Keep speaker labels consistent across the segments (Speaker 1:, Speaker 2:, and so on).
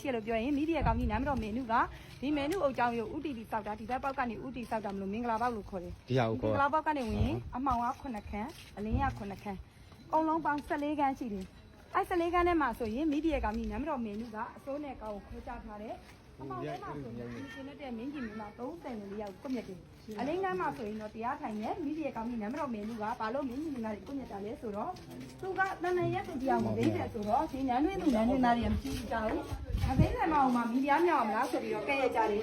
Speaker 1: ရှိရလို့ပြောရင်မိဒီယာကောင်ကြီးနာမတော်မင်းနုကဒီမင်းနုအုပ်ချောင်းရုပ်ဥတီတီစောက်တာဒီဘက်ပေါက်ကနေဥတီစောက်တာမလို့မင်္ဂလာပေါက်လို့ခေါ်တယ်
Speaker 2: ဒီဟာကို
Speaker 1: မင်္ဂ
Speaker 2: ခေါ်
Speaker 1: လာပေါက်ကနေဝင်ရင်အမှောင်က9ခန်းအလင်းက9ခန်းအကုန်လုံးပေါင်း14ခန်းရှိတယ်အဲ14ခန်းထဲမှာဆိုရင်မိဒီယာကောင်ကြီးနာမတော်မင်းနုကအစိုးနဲ့ကောင်ကိုခေါ်ချထားတယ်အ မှောင်ထဲမှာဆိုရင်ဒီရှင်တဲ့မင်းကြီးမင်းမ34ယောက်ကွက်မြက်တယ်အလင်းကမ်းမှာဆိုရင်တော့တရားထိုင်နေမိဒီယာကောင်ကြီးနာမတော်မင်းနုကဘာလို့မင်းကြီးမင်းသားတွေကွက်မြက်တာလဲဆိုတော့သူကတန်တန်ရက်သူတရားကိုဒိတ်တယ်ဆိုတော့ဒီနန်းတွင်းသူနန်းတွင်းသားတွေမရှိကြဘူးအဖေးတယ်မအောင်မှာမီဒီယာမြောက်အောင်လားဆိုပြီးတော့ကဲရကြတယ်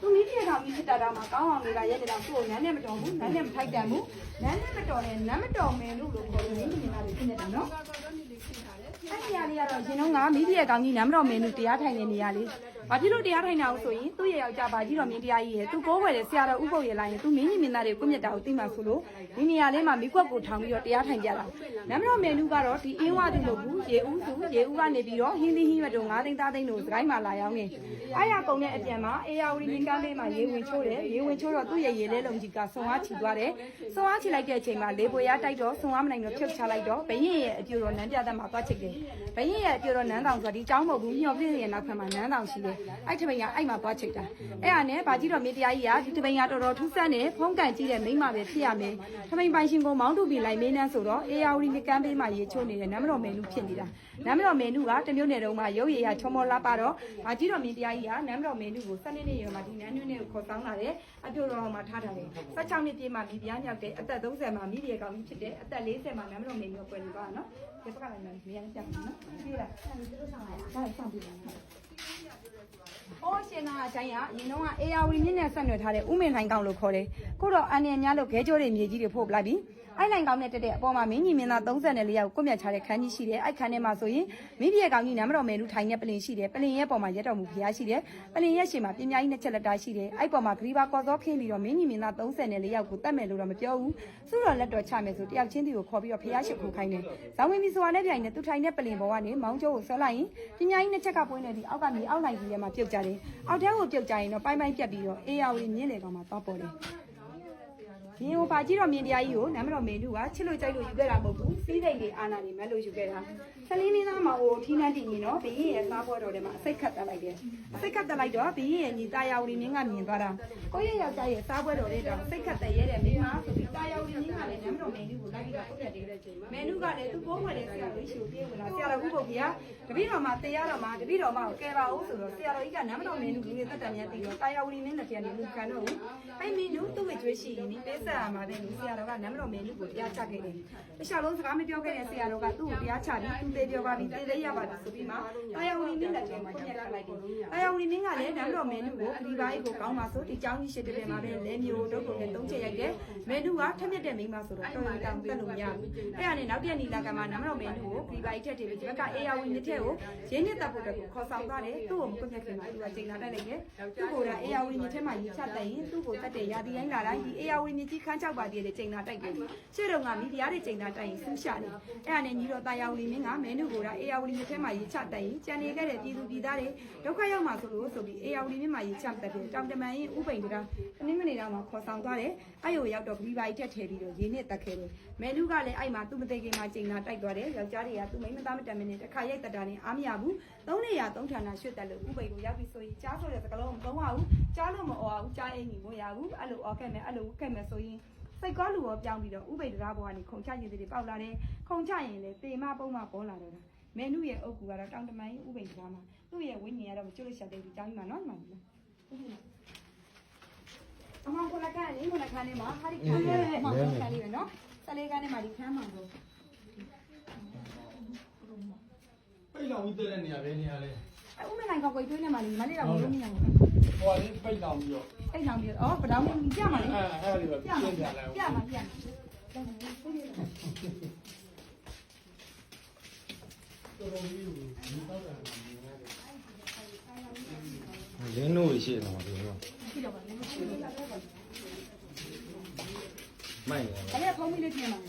Speaker 1: သူမိဒီယာကောင်ကြီးဖြစ်တာတော့မှကောင်းအောင်လေးကရက်တယ်တော့သူ့ကိုနန်းနဲ့မတော်ဘူးနန်းနဲ့မထိုက်တန်ဘူးနန်းနဲ့မတော်တယ်နန်းမတော်မင်းလို့လို့ခေါ်လို့မင်းကြီးမင်းသားတွေဖြစ်နေတာနော်အဲ့ဒီနေရာလေးကတော့ရှင်တော့ငါမိဒီရဲ့ကောင်းကြီးနမ်းမတော်မင်းတို့တရားထိုင်တဲ့နေရာလေး။ ဘာဖြစ်လို့တရားထိုင်တာလို့ဆိုရင်သူ့ရဲ့ယောက်ျားပါကြီးတော်မင်းတရားကြီးရဲ့သူကိုးွယ်တဲ့ဆရာတော်ဥပုပ်ရဲ့လိုက်ရင်သူမင်းကြီးမင်းသားတွေကိုမြတ်တာကိုသိမှဆိုလို့ဒီနေရာလေးမှာမိကွက်ကိုထောင်ပြီးတော့တရားထိုင်ကြတာ။နမ်းမတော်မင်းတို့ကတော့ဒီအင်းဝသူလို့ဘူးရေဦးသူရေဦးကနေပြီးတော့ဟင်းသီးဟင်းရွက်တို့ငါးသိန်းသားသိန်းတို့စကိုင်းမှာလာရောက်နေ။အားရပုံတဲ့အပြန်မှာအေယာဝတီမင်းကန်းလေးမှာရေဝင်ချိုးတယ်ရေဝင်ချိုးတော့သူ့ရဲ့ရေလဲလုံးကြီးကဆွန်အားချီသွားတယ်။ဆွန်အားချီလိုက်တဲ့အချိန်မှာလေပွေရတိုက်တော့ဆွန်အားမနိုင်တော့ဖြုတ်ချလိုက်တော့ဘရင်ရဲ့အပြိုတော်နန်းပြတ်မှာသွားချိတ်တယ်။ဘရင်ရဲ့အပြိုတော်နန်းတောင်ဆိုတော့ဒီကျောင်းမဟုတ်ဘူးမျောပြည့်ရဲ့နောက်ဖက်မှာနန်းတောင်ရှိတယ်။အဲ့ထမိန်ကအဲ့မှာသွားချိတ်တာ။အဲ့ဟာနဲ့ဗာကြီးတော်မင်းတရားကြီးကဒီထမိန်ကတော်တော်ထူးဆန်းတယ်ဖုံးကန်ကြီးတဲ့မိန်းမပဲဖြစ်ရမယ်။ထမိန်ပိုင်ရှင်ကိုမောင်းတူပြီးလိုက်မင်းနှန်းဆိုတော့အေယာဝတီမကမ်းပေးမှာရေချိုးနေတဲ့နမ်းမတော်မင်းလူဖြစ်နေတာ။နမ်းမတော်မင်းလူကတမျိုးနယ်တုန်းမှာရုပ်ရည်ရချောမောလာပါတော့ဗာကြီးတော်မင်းတရားကြီးကနမ်းမတော်မင်းလူကို7နှစ်နှစ်ရွယ်မှာဒီနန်းတွင်းနဲ့ကိုခေါ်ဆောင်လာတယ်။အပြိုတော်မှာထားထားတယ်။16နှစ်ပြည့်မှာမိဖုရားညောက်တယ်။အသက်30မှာမိဒီရကောင်ကြီးဖြစ်တယ်။အသက်40မှာနမ်းမတော်မင်းလူကိုပွဲလို့ပါနော်။ဒီဘက်ကလည်းမြန်မြန်ပြမယ်နော်။ပြီးလား။ဒါဆောင်ပြီးပါ နော်။အော်ရှင်နာအတိုင်းကအရင်တော့ကအေယာဝတီမြင့်နဲ့ဆက်နွယ်ထားတဲ့ဥမင်လိုင်းကောင်လို့ခေါ်တယ်။ခုတော့အန်ရများလို့ခဲကြိုးတွေမြေကြီးတွေဖို့ပလိုက်ပြီ။အဲ့လိုင်းကောင်နဲ့တက်တဲ့အပေါ်မှာမင်းကြီးမင်းသား34ယောက်ကွတ်မြတ်ချတဲ့ခန်းကြီးရှိတယ်။အဲ့ခန်းထဲမှာဆိုရင်မိဒီရဲ့ကောင်ကြီးနမ်းမတော်မယ်လူထိုင်တဲ့ပလင်ရှိတယ်။ပလင်ရဲ့ပေါ်မှာရက်တော်မူဖျားရှိတယ်။ပလင်ရဲ့ရှေ့မှာပြင်းပြားကြီးနှစ်ချက်လက်တာရှိတယ်။အဲ့ပေါ်မှာဂရီဘာကော်စောခင်းပြီးတော့မင်းကြီးမင်းသား34ယောက်ကိုတတ်မယ်လို့တော့မပြောဘူး။စုတော်လက်တော်ချမယ်ဆိုတယောက်ချင်းတီကိုခေါ်ပြီးတော့ဖျားရှိခိုးခိုင်းတယ်။ဇောင်းဝင်ပြီးဆိုတာနဲ့ပြိုင်နေသူထိုင်တဲ့ပလင်ပေါ်ကနေမောင်းကျိုးကိုဆွဲလိုက်ရင်ပြင်းပြားကြီးနှစ်ချက်ကပွင့်နေပြီးအောက်ကမြေအောက်လိုက်ကြီးထဲမှာပြုတ်ကြတယ်။အောက်ထဲကိုပြုတ်ကြရင်တော့ပိုင်းပိုင်းပြတ်ပြီးတော့အေးရဝီမြင်းလေကောင်မှာသွားပေါ်တယ်။မြင်းဟိုပါကြီးတော်မြင်းတရားကြီးကိုနမ်းမတော်မင်းတို့ကချစ်လို့ကြိုက်လို့ယူခဲ့တာမဟုတ်ဘူးစီးစိတ်တွေအာနာတွေမက်လို့ယူခဲ့တာဆလင်းမင်းသားမဟိုထီးနှန်းတည်နေတော့ဘင်းရဲ့စားပွဲတော်ထဲမှာအစိတ်ခတ်တက်လိုက်တယ်အစိတ်ခတ်တက်လိုက်တော့ဘင်းရဲ့ညီတာယာဝီမြင်းကမြင်သွားတာကိုရဲ့ယောက်ျားရဲ့စားပွဲတော်လေးတော့စိတ်ခတ်တက်ရဲတဲ့မင်းမဆိုပြီးတာယာဝီမြင်းကလည်း နမ်းမတော်မင်းတို့ကိုလိုက်ပြီးတော့ပုတ်ပြတ်တယ်မင်းတို့ကလည်းသူ့ကိုယ်ဝင်တဲ့ဆရာတော်ရှိကိုပြေးဝင်လာဆရာတော်ဥပုပ်ကြီးကတပည့်တော်မှာတရားတော်မှာတပည့်တော်မှာကိုကဲပါဦးဆိုတော့ဆရာတော်ကြီးကနမ်းမတော်မင်းတို့လူတွေတက်တယ်များပြီးတော့တာယာဝီမြင်းလက်ပြန်နေလူခံတော့ဘူးအဲ့မင်းတို့သူ့ဝေကျွေးရှိရင်ဒီပေးဆက်ရမှာတဲ့လူဆရာတော်ကနမ်းမတော်မင်းတို့ကိုတရားချခဲ့တယ်တခြားလုံးစကားမပြောခဲ့တဲ့ဆရာတော်ကသူ့ကိုတရားချပြီးသူသေးပြောပါပြီးသေသေးရပါပြီဆိုပြီးမှတာယာဝီမြင်းလက်ပြန်ကိုညက်ခတ်လိုက်တယ်တာယာဝီမြင်း ကလည်းနမ်းတော်မင်းတို့ကိုဒီပါးကြီးကိုကောင်းပါဆိုဒီကျောင်းကြီးရှိတဲ့ပြန်မှာပဲလဲမျိုးတို့ကိုလည်းသုံးချက်ရိုက်တယ်မင်းတို့ကထက်မြက်တဲ့မိန်းမဆိုတော့တော်တော်တောင်တက်လို့မရဘူးအဲ့ဒါနဲ့နောက်ပြက်နီလာကမှာနမ်းတော်မင်းတို့ကိုဒီပါးကြီးထက်တယ်ပြီးဒီဘက်ကအေယာဝီမြစ်ထက်ကိုရင်းနှစ်တပ်ဖို့အတွက်ကိုခေါ်ဆောင်သွားတယ်သူ့ကိုမကွက်မြက်ခင်မှာသူကချိန်လာတက်လိုက်တယ်သူ့ကိုယ်ကအေယာဝီမြစ်ထက်မှာရီချတက်ရင်သူ့ကိုတက်တဲ့ရာသီတိုင်းလာတိုင်းဒီအေယာဝီမြစ်ကြီးခန်းချောက်ပါတည်းတဲ့ချိန်လာတိုက်တယ်ရှေ့တော့ကမိဖုရားတွေချိန်လာတိုက်ရင်ဆူးရှာတယ်အဲ့ဒါနဲ့ညီတော်တာယာဝီမင်းကမင်းတို့ကိုယ်ကအေယာဝီမြစ်ထက်မှာရီချတက်ရင်ကြံနေခဲ့တဲ့ပြည်သူပြည်သားတွေဒုက္ခရောက်မှာဆိုလို့ဆိုပြီးအေယာဝီမြစ်မှာရီချတက်တယ်တောင်တမန်ရင်ဥပိန်ကတနင်္ဂနွေတော့မှာခေါ်ဆောင်သွားတယ်အဲ့ကိုရောက်တော့ဂရီပါကြီးတက်ထည့်ပြီးတော့ရင်းနဲ့တက်ခဲ့တယ်မဲလူကလည်းအဲ့မှာသူ့မသိခင်မှာချိန်လာတိုက်သွားတယ်ယောက်ျားတွေကသူ့မိန်းမသားမတန်မနေတစ်ခါရိုက်တက်တာနဲ့အားမရဘူးသုံးနေရသုံးဌာနရွှေ့တက်လို့ဥပိန်ကိုရောက်ပြီးဆိုရင်ကြားဆိုတဲ့စကလုံးမသုံးရဘူးကြားလို့မအော်ဘူးကြားအင်းကြီးမရဘူးအဲ့လိုအော်ခဲ့မယ်အဲ့လိုခဲ့မယ်ဆိုရင်စိတ်ကောလူရောပြောင်းပြီးတော့ဥပိန်တရားဘောကနေခုံချရင်တွေပေါက်လာတယ်ခုံချရင်လေတေမပုံမပေါ်လာတော့တာ မဲနုရဲ့အုပ်ကူကတော့တောင်တမိုင်းဥပိန်တရားမှာသူ့ရဲ့ဝိညာဉ်ကတော့မကျွတ်လို့ရှာတဲ့ဒီကျောင်းကြီးမှာနော်ဒီမှာအမောင်ကိုလကလေးကိုလကလေးမှာဟာဒီခန်းလေးအမောင်ကိုခန်းလေးပဲနော်ဆလေးကန်းနဲ့မှာဒီခန်းမှာတော့
Speaker 3: ပိတ်လောင်ပြီးတဲ့နေရာပဲနေရာလဲ
Speaker 1: အဥမနိုင်ကောက်ကိုတွေးနေမှာလေမလေးတော့မလို့မရဘူး
Speaker 3: ဟိုကလေးပိတ်လောင်ပြီးတော့
Speaker 1: အဲ့လောင်ပြီးတော့ဗဒောင်းမင်းပြမှာလေ
Speaker 3: အဲအဲ့ဒီပဲ
Speaker 1: ပြ
Speaker 3: ပြ
Speaker 1: မှာ
Speaker 3: င်း
Speaker 1: ပြ
Speaker 3: ပြလိုက်
Speaker 1: ပြမှာပြမှာ
Speaker 3: တော်တော်ကြီးကိုဒီတော့တာနေရတယ်
Speaker 2: လင်းတို့ရှိတယ်နော်ဒီလို
Speaker 1: ပြီးတော့ပါလေမရှိဘူးအဲ့
Speaker 2: မိုက်တယ်
Speaker 1: ဒါဖုံးပြီးလေးပြင်မှာ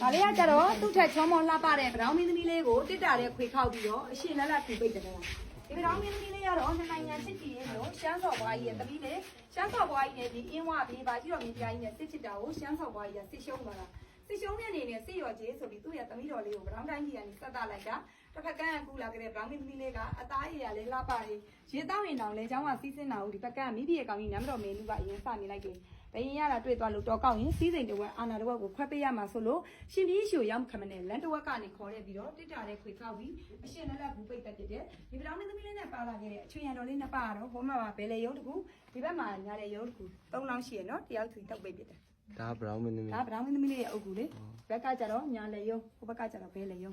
Speaker 1: ဒါလေးကကြတော့သူ့ထက်ချောမောလှပတဲ့ဗဒောင်းမင်းသမီးလေးကိုတစ်တာတဲ့ခွေခောက်ပြီးတော့အရှင်လက်လက်ထူပိတ်တယ်လားဒီဗဒောင်းမင်းသမီးလေးကတော့နှစ်နိုင်ငံစစ်ကြည်ရဲ့လို့ရှမ်းစော်ဘွားကြီးရဲ့တပီးလေးရှမ်းစော်ဘွားကြီးရဲ့ဒီအင်းဝဘေးပါကြီးတော်မြင်ပြားကြီးနဲ့စစ်ချစ်တာကိုရှမ်းစော်ဘွားကြီးကစစ်ရှုံးလာတာ စစ်ရှုံးတဲ့အနေနဲ့စစ်ရော်ကြီးဆိုပြီးသူ့ရဲ့သမီးတော်လေးကိုဗရောင်းတိုင်းကြီးကနေစက်သားလိုက်တာတစ်ဖက်ကန်းကကူလာကြတဲ့ဗရောင်းမင်းသမီးလေးကအသားရည်ရလေးလှပလေးရေတောင်းရင်တောင်လဲချောင်းကစီးစင်းတာကိုဒီဘက်ကန်းမိပြည့်ကောင်ကြီးနမ်းတော်မင်းလူကအရင်စနေလိုက်တယ်ဘယင်ရတာတွေ့သွားလို့တော်ကောက်ရင်စီးစိမ်တဝက်အာနာတဝက်ကိုခွဲပေးရမှာဆိုလို့ရှင်ပြီးရှူရောက်ခမနဲ့လန်တဝက်ကနေခေါ်တဲ့ပြီးတော့တစ်တာတဲ့ခွေခောက်ပြီးအရှင်လက်လက်ဘူးပိတ်တက်ပြတဲ့ဒီဗရောင်းမင်းသမီးလေးနဲ့ပါလာခဲ့တဲ့အချွေရံတော်လေးနှစ်ပါတော့ဟိုမှာပါဘယ်လေရုံးတကူဒီဘက်မှာညာတဲ့ရုံးတကူ၃လောင်းရှိရနော်တယောက်စီတောက်ပိတ်ပြတယ်
Speaker 4: ဒါဘရောင်းမင်းသမီး
Speaker 1: ဒါဗရောင်းမင်းသမီးလေးရဲ့အုပ်ကူလေဘက်ကကြတော့ညာလေယုံဟိုဘက်ကကြတော့ဘဲလေယုံ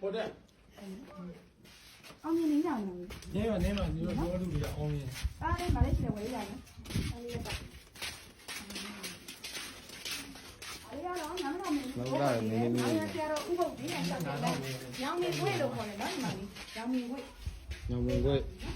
Speaker 3: ဟုတ်တယ်
Speaker 1: အောင်မြင်နေကြအောင်
Speaker 3: နင်းမနင်းမဒီလိုပြောလို့ရအောင်ရင်
Speaker 1: အားလေးမလေးချင်ဝေးရတယ်အားလေးရပါအားလေးကတော့နားမတော်မင်းအားရကြတော့ဥပုပ်ဒီနဲ့ဆက်တယ်ညောင်မီဝေးလို့ခေါ်တယ်နော်ဒီမှာလေညောင်မီဝေး
Speaker 2: ညောင်မင်းကို
Speaker 1: နော်